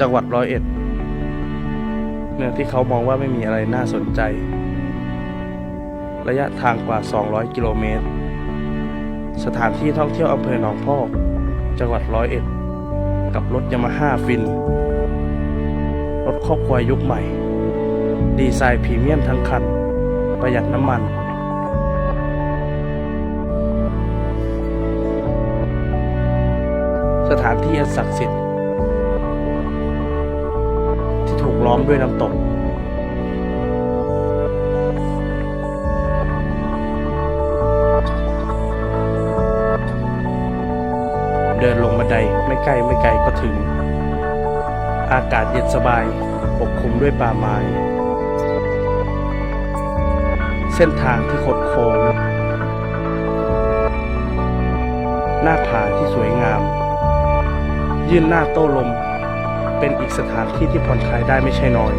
จังหวัดร้อยเอ็ดเมืองที่เขามองว่าไม่มีอะไรน่าสนใจ ระยะทางกว่า 200 กิโลเมตร สถานที่ท่องเที่ยวอำเภอหนองพอก จังหวัดร้อยเอ็ด กับรถยามาฮ่าฟิน รถครอบครัวยุคใหม่ ดีไซน์พรีเมียมทั้งคัน ประหยัดน้ำมันสถานที่อันศักดิ์สิทธิ์ ล้อมด้วยน้ำตกเดินลงบันไดไม่ใกล้ไม่ไกลก็ถึง อากาศเย็นสบายปกคลุมด้วยป่าไม้ เส้นทางที่คดโค้งหน้าผาที่สวยงาม ยื่นหน้าโต้ลม เป็นอีกสถานที่ที่ผ่อนคลายได้ไม่ใช่น้อย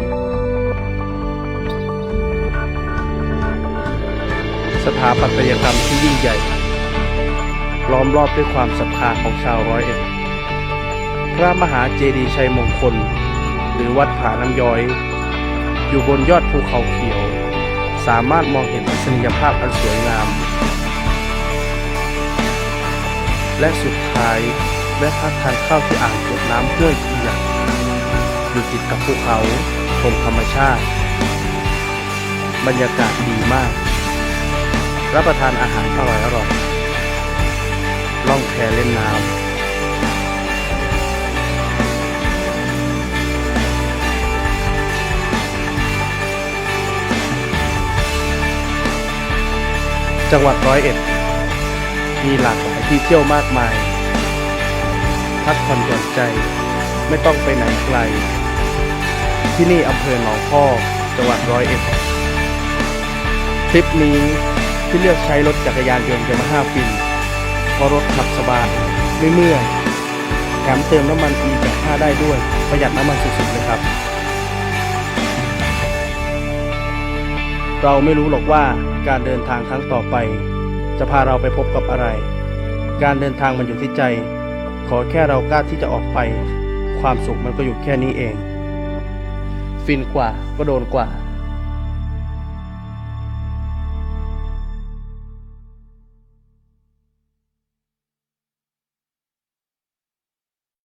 สถาปัตยกรรมที่ยิ่งใหญ่ ล้อมรอบด้วยความศรัทธาของชาวร้อยเอ็ด พระมหาเจดีย์ชัยมงคล หรือวัดผาน้ำย้อย อยู่บนยอดภูเขาเขียว สามารถมองเห็นทัศนียภาพอันสวยงาม และสุดท้ายแวะพักทานข้าวที่อ่างเก็บน้ำห้วยเกียก อยู่ติดกับภูเขาชมธรรมชาติ บรรยากาศดีมาก รับประทานอาหารอร่อยอร่อยล่องแพเล่นน้ำจังหวัดร้อยเอ็ด มีหลากหลายที่เที่ยวมากมาย พักผ่อนหย่อนใจไม่ต้องไปไหนไกล ที่นี่อำเภอหนองพอกจังหวัดร้อยเอ็ดทริปนี้ที่เลือกใช้รถจักรยานยนต์ยามาฮ่าฟินเพราะรถขับสบายไม่เมื่อยแถมเติมน้ำมัน E85 ได้ด้วย ประหยัดน้ำมันสุดๆเลยครับ เราไม่รู้หรอกว่าการเดินทางครั้งต่อไป จะพาเราไปพบกับอะไร การเดินทางมันอยู่ที่ใจ ขอแค่เรากล้าที่จะออกไป ความสุขมันก็อยู่แค่นี้เอง ฟินกว่าก็โดนกว่า